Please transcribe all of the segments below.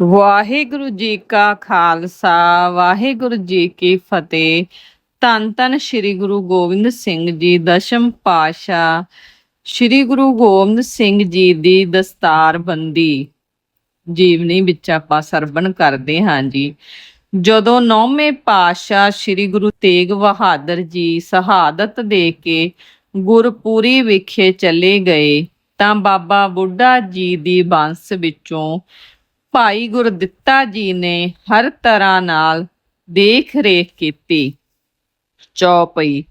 ਵਾਹਿਗੁਰੂ ਜੀ ਕਾ ਖਾਲਸਾ, ਵਾਹਿਗੁਰੂ ਜੀ ਕੀ ਫਤਿਹ। ਧੰਨ ਧੰਨ ਸ੍ਰੀ ਗੁਰੂ ਗੋਬਿੰਦ ਸਿੰਘ ਜੀ, ਦਸ਼ਮ ਪਾਸ਼ਾ ਸ੍ਰੀ ਗੁਰੂ ਗੋਬਿੰਦ ਸਿੰਘ ਜੀ ਦੀ ਦਸਤਾਰਬੰਦੀ ਜੀਵਨੀ ਵਿੱਚ ਆਪਾਂ ਸਰਵਣ ਕਰਦੇ ਹਾਂ ਜੀ। ਜਦੋਂ ਨੌਵੇਂ ਪਾਤਸ਼ਾਹ ਸ੍ਰੀ ਗੁਰੂ ਤੇਗ ਬਹਾਦਰ ਜੀ ਸ਼ਹਾਦਤ ਦੇ ਕੇ ਗੁਰਪੂਰੀ ਵਿਖੇ ਚਲੇ ਗਏ, ਤਾਂ ਬਾਬਾ ਬੁੱਢਾ ਜੀ ਦੀ ਬੰਸ ਵਿੱਚੋਂ ਭਾਈ ਗੁਰਦਿੱਤਾ ਜੀ ਨੇ ਹਰ ਤਰ੍ਹਾਂ ਨਾਲ ਦੇਖ ਰੇਖ ਕੀਤੀ। ਚੌਪਈ,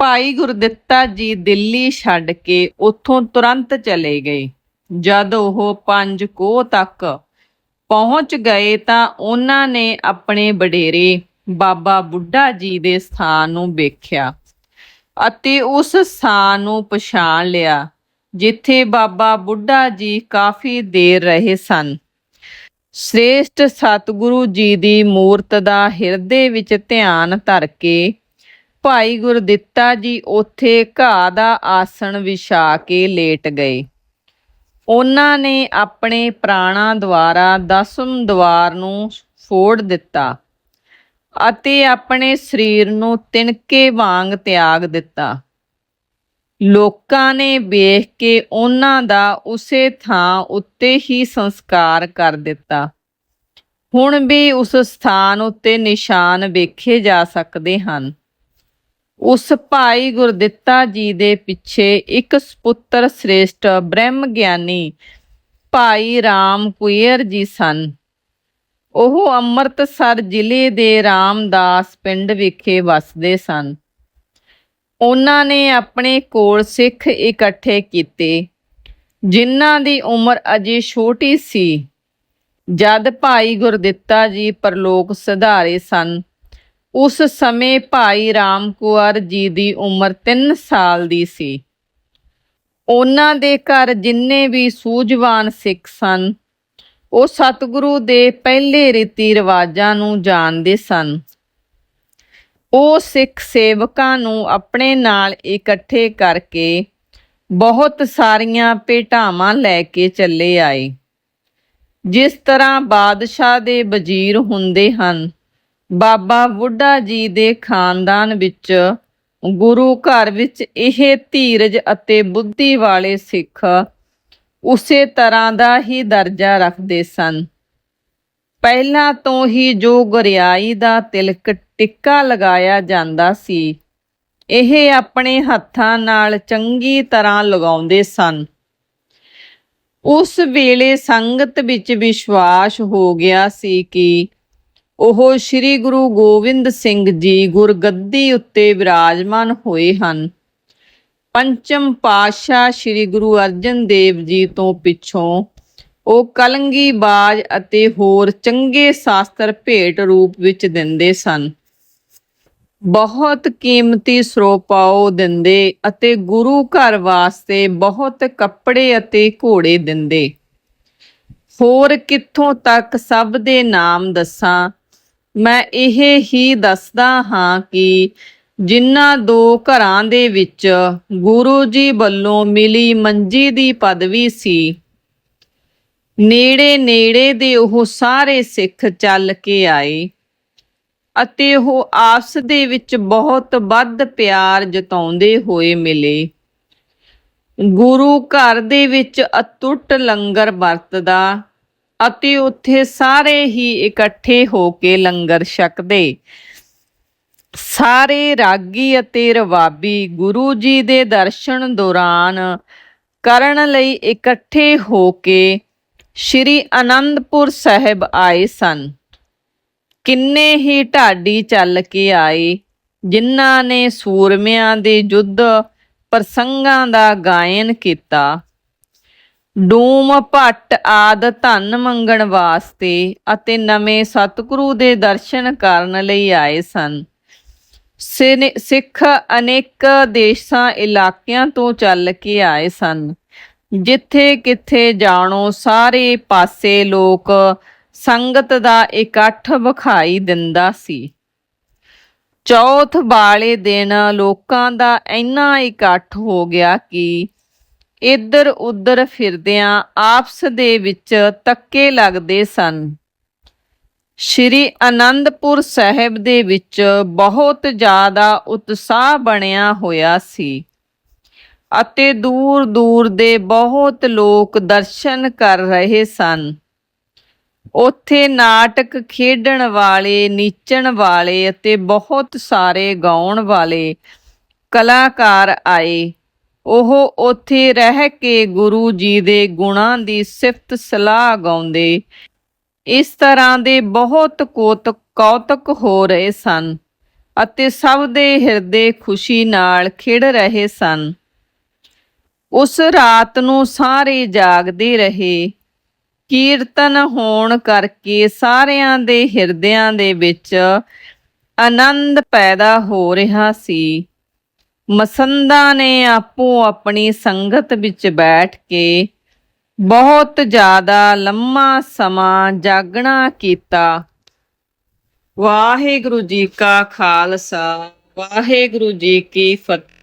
ਭਾਈ ਗੁਰਦਿੱਤਾ ਜੀ ਦਿੱਲੀ ਛੱਡ ਕੇ ਉੱਥੋਂ ਤੁਰੰਤ ਚਲੇ ਗਏ। ਜਦ ਉਹ ਪੰਜ ਕੋਹ ਤੱਕ ਪਹੁੰਚ ਗਏ ਤਾਂ ਉਹਨਾਂ ਨੇ ਆਪਣੇ ਵਡੇਰੇ ਬਾਬਾ ਬੁੱਢਾ ਜੀ ਦੇ ਸਥਾਨ ਨੂੰ ਵੇਖਿਆ ਅਤੇ ਉਸ ਸਥਾਨ ਨੂੰ ਪਛਾਣ ਲਿਆ, ਜਿੱਥੇ ਬਾਬਾ ਬੁੱਢਾ ਜੀ ਕਾਫੀ ਦੇਰ ਰਹੇ ਸਨ। ਸ੍ਰੇਸ਼ਟ ਸਤਿਗੁਰੂ ਜੀ ਦੀ ਮੂਰਤ ਦਾ ਹਿਰਦੇ ਵਿੱਚ ਧਿਆਨ ਧਰ ਕੇ ਭਾਈ ਗੁਰਦਿੱਤਾ ਜੀ ਉੱਥੇ ਘਾਹ ਦਾ ਆਸਣ ਵਿਛਾ ਕੇ ਲੇਟ ਗਏ। ਉਹਨਾਂ ਨੇ ਆਪਣੇ ਪ੍ਰਾਣਾਂ ਦੁਆਰਾ ਦਸਮ ਦਵਾਰ ਨੂੰ ਫੋੜ ਦਿੱਤਾ ਅਤੇ ਆਪਣੇ ਸਰੀਰ ਨੂੰ ਤਿਣਕੇ ਵਾਂਗ ਤਿਆਗ ਦਿੱਤਾ। ਲੋਕਾਂ ਨੇ ਵੇਖ ਕੇ ਉਹਨਾਂ ਦਾ ਉਸੇ ਥਾਂ ਉੱਤੇ ਹੀ ਸੰਸਕਾਰ ਕਰ ਦਿੱਤਾ। ਹੁਣ ਵੀ ਉਸ ਸਥਾਨ ਉੱਤੇ ਨਿਸ਼ਾਨ ਵੇਖੇ ਜਾ ਸਕਦੇ ਹਨ। ਉਸ ਭਾਈ ਗੁਰਦਿੱਤਾ ਜੀ ਦੇ ਪਿੱਛੇ ਇੱਕ ਸੁਪੁੱਤਰ ਸ੍ਰੇਸ਼ਟ ਬ੍ਰਹਮ ਗਿਆਨੀ ਭਾਈ ਰਾਮ ਕੁਈਰ ਜੀ ਸਨ। ਉਹ ਅੰਮ੍ਰਿਤਸਰ ਜ਼ਿਲ੍ਹੇ ਦੇ ਰਾਮਦਾਸ ਪਿੰਡ ਵਿਖੇ ਵਸਦੇ ਸਨ। ਉਹਨਾਂ ਨੇ ਆਪਣੇ ਕੋਲ ਸਿੱਖ ਇਕੱਠੇ ਕੀਤੇ, ਜਿਨ੍ਹਾਂ ਦੀ ਉਮਰ ਅਜੇ ਛੋਟੀ ਸੀ। ਜਦ ਭਾਈ ਗੁਰਦਿੱਤਾ ਜੀ ਪਰਲੋਕ ਸਿਧਾਰੇ ਸਨ, ਉਸ ਸਮੇਂ ਭਾਈ ਰਾਮ ਕੁੰਵਰ ਜੀ ਦੀ ਉਮਰ 3 ਸਾਲ ਦੀ ਸੀ। ਉਹਨਾਂ ਦੇ ਘਰ ਜਿੰਨੇ ਵੀ ਸੂਝਵਾਨ ਸਿੱਖ ਸਨ, ਉਹ ਸਤਿਗੁਰੂ ਦੇ ਪਹਿਲੇ ਰੀਤੀ ਰਿਵਾਜਾਂ ਨੂੰ ਜਾਣਦੇ ਸਨ। ਉਹ ਸਿੱਖ ਸੇਵਕਾਂ ਨੂੰ ਆਪਣੇ ਨਾਲ ਇਕੱਠੇ ਕਰਕੇ ਬਹੁਤ ਸਾਰੀਆਂ ਭੇਟਾਵਾਂ ਲੈ ਕੇ ਚੱਲੇ ਆਏ। ਜਿਸ ਤਰ੍ਹਾਂ ਬਾਦਸ਼ਾਹ ਦੇ ਵਜ਼ੀਰ ਹੁੰਦੇ ਹਨ, ਬਾਬਾ ਬੁੱਢਾ ਜੀ ਦੇ ਖਾਨਦਾਨ ਵਿੱਚ ਗੁਰੂ ਘਰ ਵਿੱਚ ਇਹ ਧੀਰਜ ਅਤੇ ਬੁੱਧੀ ਵਾਲੇ ਸਿੱਖ ਉਸੇ ਤਰ੍ਹਾਂ ਦਾ ਹੀ ਦਰਜਾ ਰੱਖਦੇ ਸਨ। ਪਹਿਲਾਂ ਤੋਂ ਹੀ ਜੋ ਗੁਰਿਆਈ ਦਾ ਤਿਲਕ ਟਿੱਕਾ ਲਗਾਇਆ ਜਾਂਦਾ ਸੀ, ਇਹ ਆਪਣੇ ਹੱਥਾਂ ਨਾਲ ਚੰਗੀ ਤਰ੍ਹਾਂ ਲਗਾਉਂਦੇ ਸਨ। ਉਸ ਵੇਲੇ ਸੰਗਤ ਵਿੱਚ ਵਿਸ਼ਵਾਸ ਹੋ ਗਿਆ ਸੀ ਕਿ ਉਹ ਸ੍ਰੀ ਗੁਰੂ ਗੋਬਿੰਦ ਸਿੰਘ ਜੀ ਗੁਰਗੱਦੀ ਉੱਤੇ ਵਿਰਾਜਮਾਨ ਹੋਏ ਹਨ। ਪੰਚਮ ਪਾਤਸ਼ਾਹ ਸ੍ਰੀ ਗੁਰੂ ਅਰਜਨ ਦੇਵ ਜੀ ਤੋਂ ਪਿੱਛੋਂ ਉਹ ਕਲੰਗੀ ਬਾਜ ਅਤੇ ਹੋਰ ਚੰਗੇ ਸ਼ਾਸਤਰ ਭੇਟ ਰੂਪ ਵਿੱਚ ਦਿੰਦੇ ਸਨ। ਬਹੁਤ ਕੀਮਤੀ ਸਰੋਪਾਓ ਦਿੰਦੇ ਅਤੇ ਗੁਰੂ ਘਰ ਵਾਸਤੇ ਬਹੁਤ ਕੱਪੜੇ ਅਤੇ ਘੋੜੇ ਦਿੰਦੇ। ਹੋਰ ਕਿੱਥੋਂ ਤੱਕ ਸਭ ਦੇ ਨਾਮ ਦੱਸਾਂ? ਮੈਂ ਇਹ ਹੀ ਦੱਸਦਾ ਹਾਂ ਕਿ ਜਿਨ੍ਹਾਂ ਦੋ ਘਰਾਂ ਦੇ ਵਿੱਚ ਗੁਰੂ ਜੀ ਵੱਲੋਂ ਮਿਲੀ ਮੰਜੀ ਦੀ ਪਦਵੀ ਸੀ ਨੇੜੇ ਨੇੜੇ ਦੇ ਉਹ ਸਾਰੇ ਸਿੱਖ ਚੱਲ ਕੇ ਆਏ ਅਤੇ ਉਹ ਆਪਸ ਦੇ ਵਿੱਚ ਬਹੁਤ ਵੱਧ ਪਿਆਰ ਜਤਾਉਂਦੇ ਹੋਏ ਮਿਲੇ। ਗੁਰੂ ਘਰ ਦੇ ਵਿੱਚ ਅਤੁੱਟ ਲੰਗਰ ਵਰਤਦਾ ਅਤੇ ਉੱਥੇ ਸਾਰੇ ਹੀ ਇਕੱਠੇ ਹੋ ਕੇ ਲੰਗਰ ਛਕਦੇ। ਸਾਰੇ ਰਾਗੀ ਅਤੇ ਰਵਾਬੀ ਗੁਰੂ ਜੀ ਦੇ ਦਰਸ਼ਨ ਦੌਰਾਨ ਕਰਨ ਲਈ ਇਕੱਠੇ ਹੋ ਕੇ ਸ਼੍ਰੀ ਅਨੰਦਪੁਰ ਸਾਹਿਬ ਆਏ ਸਨ। ਕਿੰਨੇ ਹੀ ਢਾਡੀ ਚੱਲ ਕੇ ਆਏ, ਜਿਨ੍ਹਾਂ ਨੇ ਸੂਰਮਿਆਂ ਦੇ ਯੁੱਧ ਪ੍ਰਸੰਗਾਂ ਦਾ ਗਾਇਨ ਕੀਤਾ। ਡੂਮ ਭੱਟ ਆਦ ਧਨ ਮੰਗਣ ਵਾਸਤੇ ਅਤੇ ਨਵੇਂ ਸਤਿਗੁਰੂ ਦੇ ਦਰਸ਼ਨ ਕਰਨ ਲਈ ਆਏ ਸਨ। ਸਿਨ- ਸਿੱਖ ਅਨੇਕ ਦੇਸ਼ਾਂ ਇਲਾਕਿਆਂ ਤੋਂ ਚੱਲ ਕੇ ਆਏ ਸਨ। ਜਿੱਥੇ ਕਿੱਥੇ ਜਾਣੋ, ਸਾਰੇ ਪਾਸੇ ਲੋਕ ਸੰਗਤ ਦਾ ਇਕੱਠ ਵਿਖਾਈ ਦਿੰਦਾ ਸੀ। ਚੌਥ ਵਾਲੇ ਦਿਨ ਲੋਕਾਂ ਦਾ ਇੰਨਾ ਇਕੱਠ ਹੋ ਗਿਆ ਕਿ ਇੱਧਰ ਉੱਧਰ ਫਿਰਦਿਆਂ ਆਪਸ ਦੇ ਵਿੱਚ ਤੱਕੇ ਲੱਗਦੇ ਸਨ। ਸ਼੍ਰੀ ਅਨੰਦਪੁਰ ਸਾਹਿਬ ਦੇ ਵਿੱਚ ਬਹੁਤ ਜ਼ਿਆਦਾ ਉਤਸ਼ਾਹ ਬਣਿਆ ਹੋਇਆ ਸੀ। ਅਤੇ ਦੂਰ ਦੂਰ ਦੇ ਬਹੁਤ ਲੋਕ ਦਰਸ਼ਨ ਕਰ ਰਹੇ ਸਨ। ਉੱਥੇ ਨਾਟਕ ਖੇਡਣ ਵਾਲੇ, ਨੀਚਣ ਵਾਲੇ ਅਤੇ ਬਹੁਤ ਸਾਰੇ ਗਾਉਣ ਵਾਲੇ ਕਲਾਕਾਰ ਆਏ। ਉਹ ਉੱਥੇ ਰਹਿ ਕੇ ਗੁਰੂ ਜੀ ਦੇ ਗੁਣਾਂ ਦੀ ਸਿਫਤ ਸਲਾਹ ਗਾਉਂਦੇ। ਇਸ ਤਰ੍ਹਾਂ ਦੇ ਬਹੁਤ ਕੋਤਕ ਕੌਤਕ ਹੋ ਰਹੇ ਸਨ ਅਤੇ ਸਭ ਦੇ ਹਿਰਦੇ ਖੁਸ਼ੀ ਨਾਲ ਖਿੜ ਰਹੇ ਸਨ। ਉਸ ਰਾਤ ਨੂੰ ਸਾਰੇ ਜਾਗਦੇ ਰਹੇ। ਕੀਰਤਨ ਹੋਣ ਕਰਕੇ ਸਾਰਿਆਂ ਦੇ ਹਿਰਦਿਆਂ ਦੇ ਵਿੱਚ ਆਨੰਦ ਪੈਦਾ ਹੋ ਰਿਹਾ ਸੀ। ਮਸੰਦਾ ਨੇ ਆਪੋ ਆਪਣੀ ਸੰਗਤ ਵਿੱਚ ਬੈਠ ਕੇ ਬਹੁਤ ਜ਼ਿਆਦਾ ਲੰਮਾ ਸਮਾਂ ਜਾਗਣਾ ਕੀਤਾ। ਵਾਹਿਗੁਰੂ ਜੀ ਕਾ ਖਾਲਸਾ, ਵਾਹਿਗੁਰੂ ਜੀ ਕੀ ਫਤਿਹ।